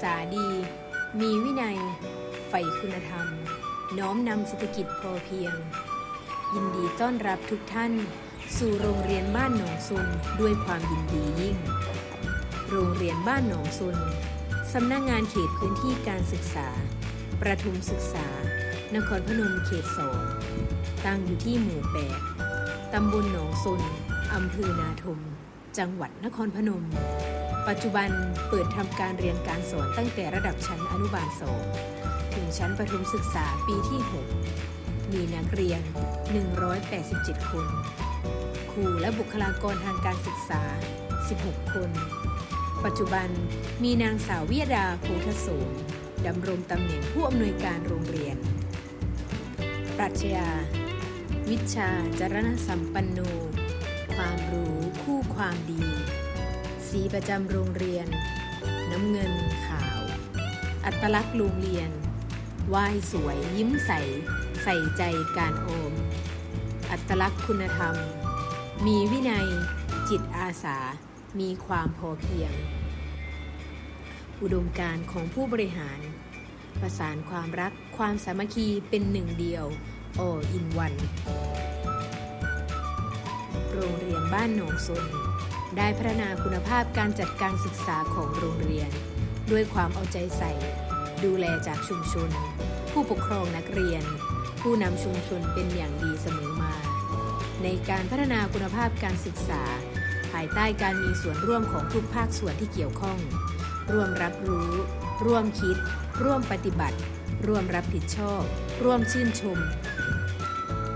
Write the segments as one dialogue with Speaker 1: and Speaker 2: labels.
Speaker 1: ษาดี มีวินัย ใฝ่คุณธรรม น้อมนำเศรษฐกิจพอเพียง ยินดีต้อนรับทุกท่าน สู่โรงเรียนบ้านหนองซุนด้วยความยินดียิ่ง โรงเรียนบ้านหนองซุนสำนักงานเขตพื้นที่การศึกษา ประทุมศึกษา นครพนมเขตสองตั้งอยู่ที่หมู่แปดตำบลหนองซุนอำเภอนาทม จังหวัดนครพนม ปัจจุบันเปิดทำการเรียนการสอนตั้งแต่ระดับชั้นอนุบาลสองถึงชั้นประถมศึกษาปีที่ 6 มีนักเรียน 187 คน ครูและบุคลากรทางการศึกษา 16 คน ปัจจุบันมีนางสาววิยดาโพธโสมดำรงตำแหน่งผู้อำนวยการโรงเรียน ปรัชญา วิชาจารณสัมปันโน ความรู้คู่ความดี สีประจำโรงเรียน น้ำเงินขาว อัตลักษณ์โรงเรียนไหว้สวยยิ้มใส ใส่ใจการโอม อัตลักษณ์คุณธรรม มีวินัย จิตอาสา มีความพอเพียง อุดมการของผู้บริหาร ประสานความรักความสามัคคีเป็นหนึ่งเดียว all in one โรงเรียนบ้านหนองซน ได้พัฒนาคุณภาพการจัดการศึกษาของโรงเรียน ด้วยความเอาใจใส่ ดูแลจากชุมชน ผู้ปกครองนักเรียน ผู้นำชุมชนเป็นอย่างดีเสมอมา ในการพัฒนาคุณภาพการศึกษา ภายใต้การมีส่วนร่วมของทุกภาคส่วนที่เกี่ยวข้อง ร่วมรับรู้ ร่วมคิด ร่วมปฏิบัติ ร่วมรับผิดชอบ ร่วมชื่นชม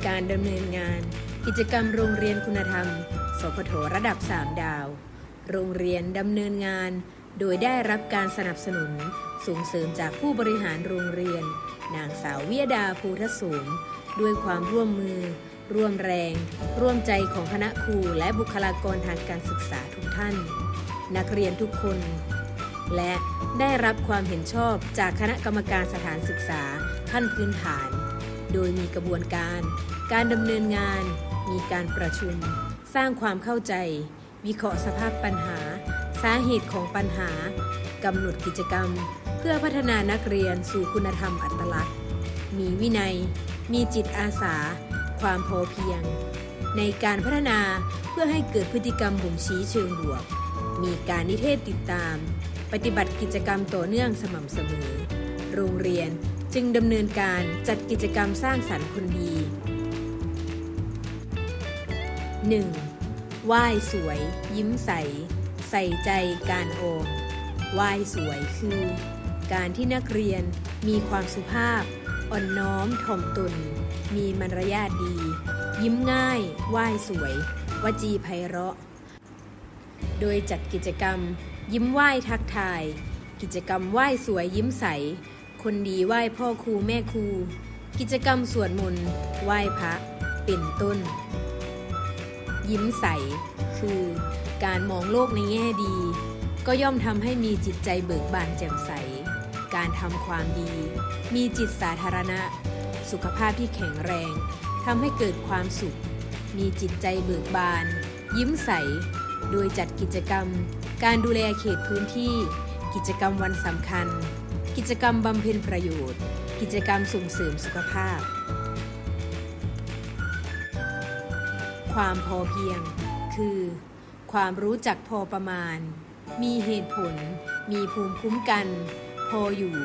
Speaker 1: การดำเนินงาน กิจกรรมโรงเรียนคุณธรรม สพทระดับ 3 ดาว โรงเรียนดำเนินงาน โดยได้รับการสนับสนุนส่งเสริมจากผู้บริหารโรงเรียน นางสาววิยดาภูทสูง ด้วยความร่วมมือ ร่วมแรง ร่วมใจของคณะครูและบุคลากรทางการศึกษาทุกท่าน นักเรียนทุกคน และได้รับความเห็นชอบจากคณะกรรมการสถานศึกษาขั้นพื้นฐาน โดยมีกระบวนการ การดำเนินงาน มีการประชุม สร้างความเข้าใจ วิเคราะห์สภาพปัญหา สาเหตุของปัญหากำหนดกิจกรรม เพื่อพัฒนานักเรียนสู่คุณธรรมอัตลักษณ์ มีวินัย มีจิตอาสา ความพอเพียง ในการพัฒนาเพื่อให้เกิดพฤติกรรมบ่งชี้เชิงบวก มีการนิเทศติดตาม ปฏิบัติกิจกรรมต่อเนื่องสม่ำเสมอ โรงเรียนจึงดำเนินการจัดกิจกรรมสร้างสรรค์คนดี 1. ไหว้สวย ยิ้มใส ใส่ใจการโอมไหว้สวยคือ การที่นักเรียนมีความสุภาพ อ่อนน้อมถ่อมตน มีมารยาทดี ยิ้มง่าย ไหว้สวย วจีไพเราะ โดยจัดกิจกรรม ยิ้มไหว้ทักทาย กิจกรรมไหว้สวยยิ้มใส คนดีไหว้พ่อครูแม่ครู กิจกรรมสวดมนต์ไหว้พระ เป็นต้น ยิ้มใส คือการมองโลกในแง่ดี ก็ย่อมทำให้มีจิตใจเบิกบานแจ่มใส การทำความดี มีจิตสาธารณะ สุขภาพที่แข็งแรงทำให้เกิดความสุข มีจิตใจเบิกบาน ยิ้มใส โดยจัดกิจกรรม การดูแลเขตพื้นที่ กิจกรรมวันสำคัญ กิจกรรมบำเพ็ญประโยชน์ กิจกรรมส่งเสริมสุขภาพ ความพอเพียง คือ ความรู้จักพอประมาณ มีเหตุผล มีภูมิคุ้มกัน พออยู่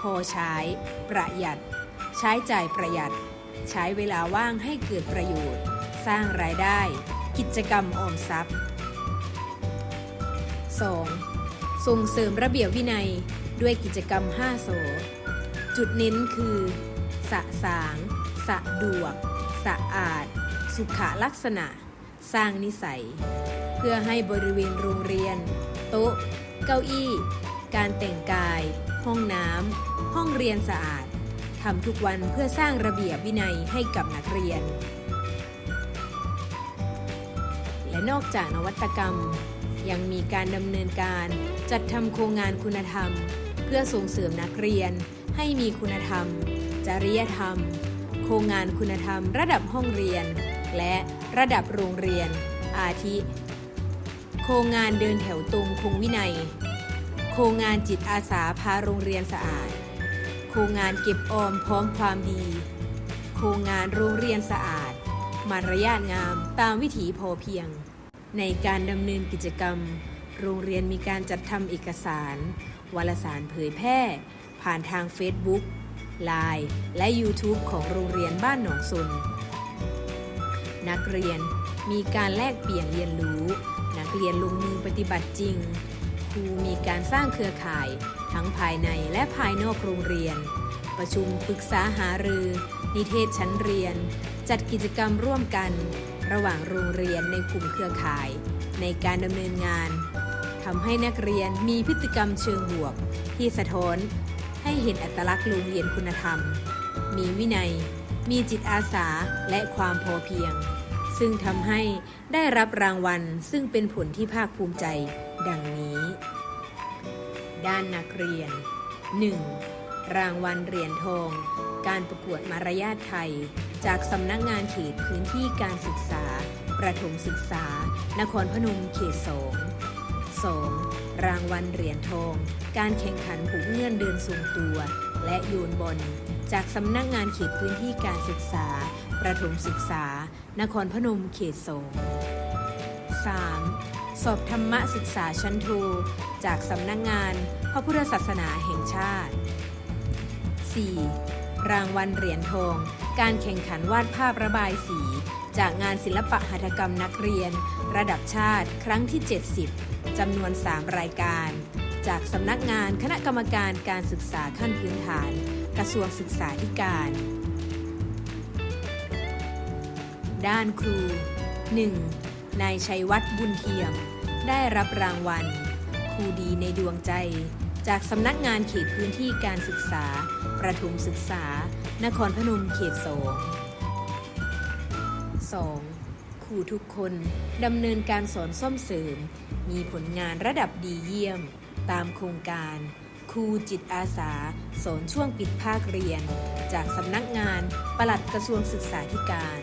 Speaker 1: พอใช้ ประหยัด ใช้จ่ายประหยัด ใช้เวลาว่างให้เกิดประโยชน์ สร้างรายได้ กิจกรรมออมทรัพย์ 2. ส่งเสริมระเบียบวินัยด้วยกิจกรรม 5 โส จุดเน้นคือ สะสาง สะดวก สะอาด สุขลักษณะ สร้างนิสัย เพื่อให้บริเวณโรงเรียน โต๊ะ เก้าอี้ การแต่งกาย ห้องน้ำห้องเรียนสะอาดทำทุกวันเพื่อสร้างระเบียบวินัยให้กับนักเรียน และนอกจากนวัตกรรม ยังมีการดำเนินการจัดทำโครงงานคุณธรรม เพื่อส่งเสริมนักเรียน ให้มีคุณธรรม จริยธรรม โครงงานคุณธรรมระดับห้องเรียน และระดับโรงเรียน อาทิ โครงงานเดินแถวตรงคงวินัย โครงงานจิตอาสาพาโรงเรียนสะอาด โครงงานเก็บออมพร้อมความดี โครงงานโรงเรียนสะอาด มารยาทงามตามวิถีพอเพียง ในการดำเนินกิจกรรม โรงเรียนมีการจัดทำเอกสาร วารสารเผยแพร่ ผ่านทาง Facebook Line และ YouTube ของโรงเรียนบ้านหนองสน นักเรียนมีการแลกเปลี่ยนเรียนรู้ นักเรียนลงมือปฏิบัติจริง ครูมีการสร้างเครือข่ายทั้งภายในและภายนอกโรงเรียน ประชุมปรึกษาหารือ นิเทศชั้นเรียน จัดกิจกรรมร่วมกัน ระหว่างโรงเรียนในกลุ่มเครือข่าย ในการดำเนินงานทำให้นักเรียนมีพฤติกรรมเชิงบวก ที่สะท้อนให้เห็นอัตลักษณ์โรงเรียนคุณธรรม มีวินัย มีจิตอาสาและความพอเพียง ซึ่งทำให้ได้รับรางวัลซึ่งเป็นผลที่ภาคภูมิใจดังนี้ ด้านนักเรียน 1. รางวัลเหรียญทอง การประกวดมารยาทไทย จากสำนักงานเขตพื้นที่การศึกษา ประถมศึกษา นครพนมเขตสอง 2. รางวัลเหรียญทอง การแข่งขันผูกเงื่อนเดินทรงตัว และโยนบอล จากสำนักงานเขตพื้นที่การศึกษา ประถมศึกษา นครพนมเขตสอง 3. สอบธรรมศึกษาชั้นโทจากสำนักงานพระพุทธศาสนาแห่งชาติ 4. รางวัลเหรียญทอง การแข่งขันวาดภาพระบายสี จากงานศิลปะหัตถกรรมนักเรียน ระดับชาติครั้งที่ 70 จำนวน 3 รายการ จากสำนักงานคณะกรรมการการศึกษาขั้นพื้นฐาน กระทรวงศึกษาธิการ ด้านครู 1. นายชัยวัฒน์บุญเทียม ได้รับรางวัล ครูดีในดวงใจ จากสำนักงานเขตพื้นที่การศึกษา ประถมศึกษา นครพนมเขตสอง 2. ครูทุกคนดำเนินการสอนซ่อมเสริม มีผลงานระดับดีเยี่ยม ตามโครงการ ครูจิตอาสา สอนช่วงปิดภาคเรียน จากสำนักงานปลัดกระทรวงศึกษาธิการ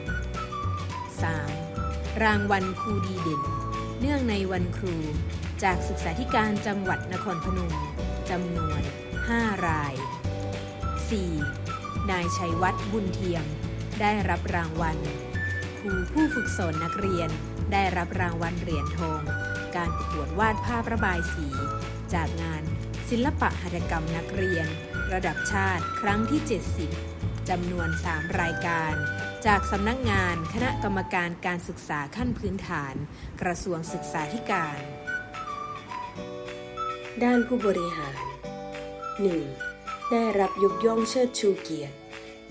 Speaker 1: 3. รางวัลครูดีเด่น เนื่องในวันครู จากศึกษาธิการจังหวัดนครพนมจำนวน 5 ราย 4. นายชัยวัฒน์บุญเทียม ได้รับรางวัล ครูผู้ฝึกสอนนักเรียนได้รับรางวัลเหรียญทอง การประกวดวาดภาพระบายสี จากงาน ศิลปะหัตถกรรมนักเรียน ระดับชาติครั้งที่ 70จำนวน 3 รายการ จากสำนักงานคณะกรรมการการศึกษาขั้นพื้นฐาน กระทรวงศึกษาธิการ
Speaker 2: ด้านผู้บริหาร 1. ได้รับยกย่องเชิดชูเกียรติ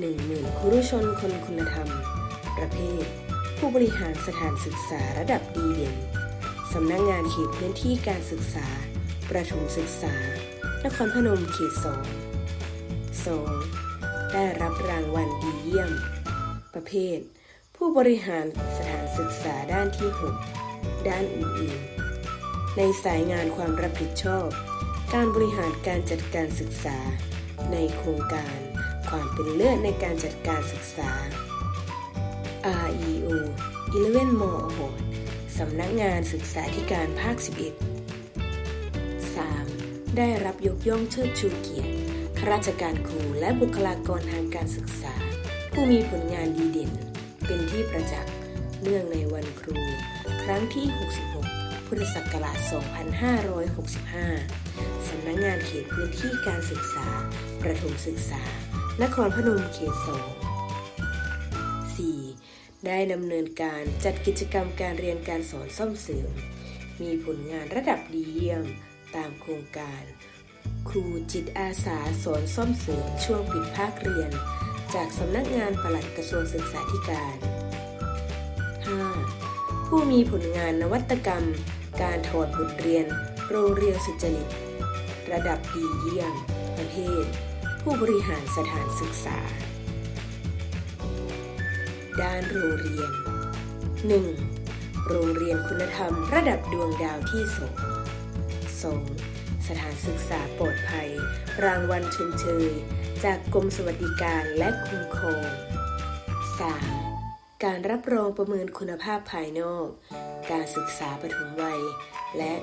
Speaker 2: 10,000ครุชนคนคุณธรรม ประเภท ผู้บริหารสถานศึกษาระดับดีเด่นสำนักงงานเขตพื้นที่การศึกษา ประถมศึกษา นครพนมเขต2 2. ได้รับรางวัลดีเยี่ยม ประเภท ผู้บริหารสถานศึกษาด้านที่ 6 ด้านอื่นๆ ในสายงานความรับผิดชอบ การบริหารการจัดการศึกษา ในโครงการความเป็นเลิศในการจัดการศึกษา REO 11 More Award สำนักงานศึกษาธิการภาค 11 ได้รับยกย่องเชิดชูเกียรติข้าราชการครูและบุคลากรทางการศึกษา ผู้มีผลงานดีเด่น เป็นที่ประจักษ์เนื่องในวันครู ครั้งที่ 66 พุทธศักราช 2565 สำนักงานเขตพื้นที่การศึกษา ประถมศึกษา นครพนมเขต2 4. ได้ดำเนินการจัดกิจกรรมการเรียนการสอนซ่อมเสริม มีผลงานระดับดีเยี่ยม ตามโครงการ ครูจิตอาสาสอนซ่อมเสริมช่วงปิดภาคเรียน จากสำนักงานปลัดกระทรวงศึกษาธิการ 5. ผู้มีผลงานนวัตกรรม การถอดบทเรียน โรงเรียนสุจริต ระดับดีเยี่ยม ประเภทผู้บริหารสถานศึกษา ด้านโรงเรียน 1. โรงเรียนคุณธรรมระดับดวงดาวที่2 2. สถานศึกษาปลอดภัย รางวัลชมเชย จากกรมสวัสดิการและคุ้มครอง 3. การรับรองประเมินคุณภาพภายนอก การศึกษาปฐมวัย และ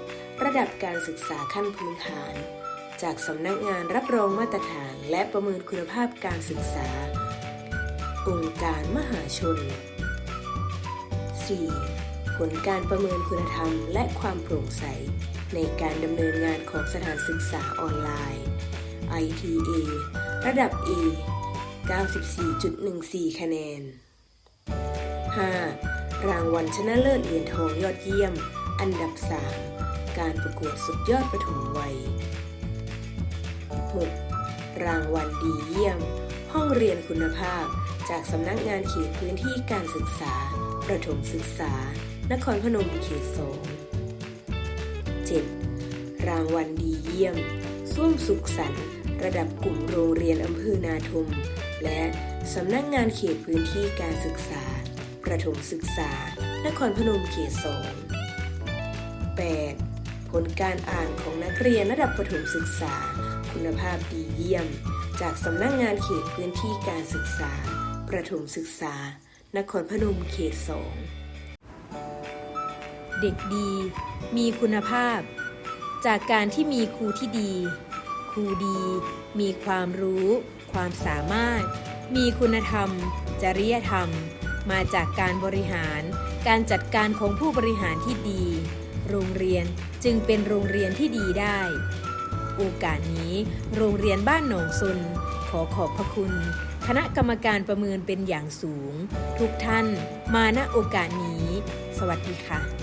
Speaker 2: ระดับการศึกษาขั้นพื้นฐาน จากสำนักงานรับรองมาตรฐานและประเมินคุณภาพการศึกษา องค์การมหาชน 4. ผลการประเมินคุณธรรมและความโปร่งใส ในการดำเนินงานของสถานศึกษาออนไลน์ ITA ระดับ A 94.14 คะแนน 5. รางวัลชนะเลิศเหรียญทองยอดเยี่ยม อันดับ 3 การประกวดสุดยอดปฐมวัย 6. รางวัลดีเยี่ยม ห้องเรียนคุณภาพ จากสำนักงานเขตพื้นที่การศึกษา ประถมศึกษา นครพนมเขตสอง 7. รางวัลดีเยี่ยม ส้วมสุขสันต์ระดับกลุ่มโรงเรียนอำเภอนาทม และสำนักงานเขตพื้นที่การศึกษา ประถมศึกษา นครพนมเขตสอง 8. ผลการอ่านของนักเรียนระดับประถมศึกษา คุณภาพดีเยี่ยม จากสำนักงานเขตพื้นที่การศึกษา ประถมศึกษา นครพนมเขตสอง
Speaker 1: เด็กดี มีคุณภาพ จากการที่มีครูที่ดี ครูดี มีความรู้ ความสามารถ มีคุณธรรม จริยธรรม มาจากการบริหาร การจัดการของผู้บริหารที่ดี โรงเรียนจึงเป็นโรงเรียนที่ดีได้ โอกาสนี้ โรงเรียนบ้านหนองซุน ขอขอบพระคุณคณะกรรมการประเมินเป็นอย่างสูง ทุกท่านมาณโอกาสนี้ สวัสดีค่ะ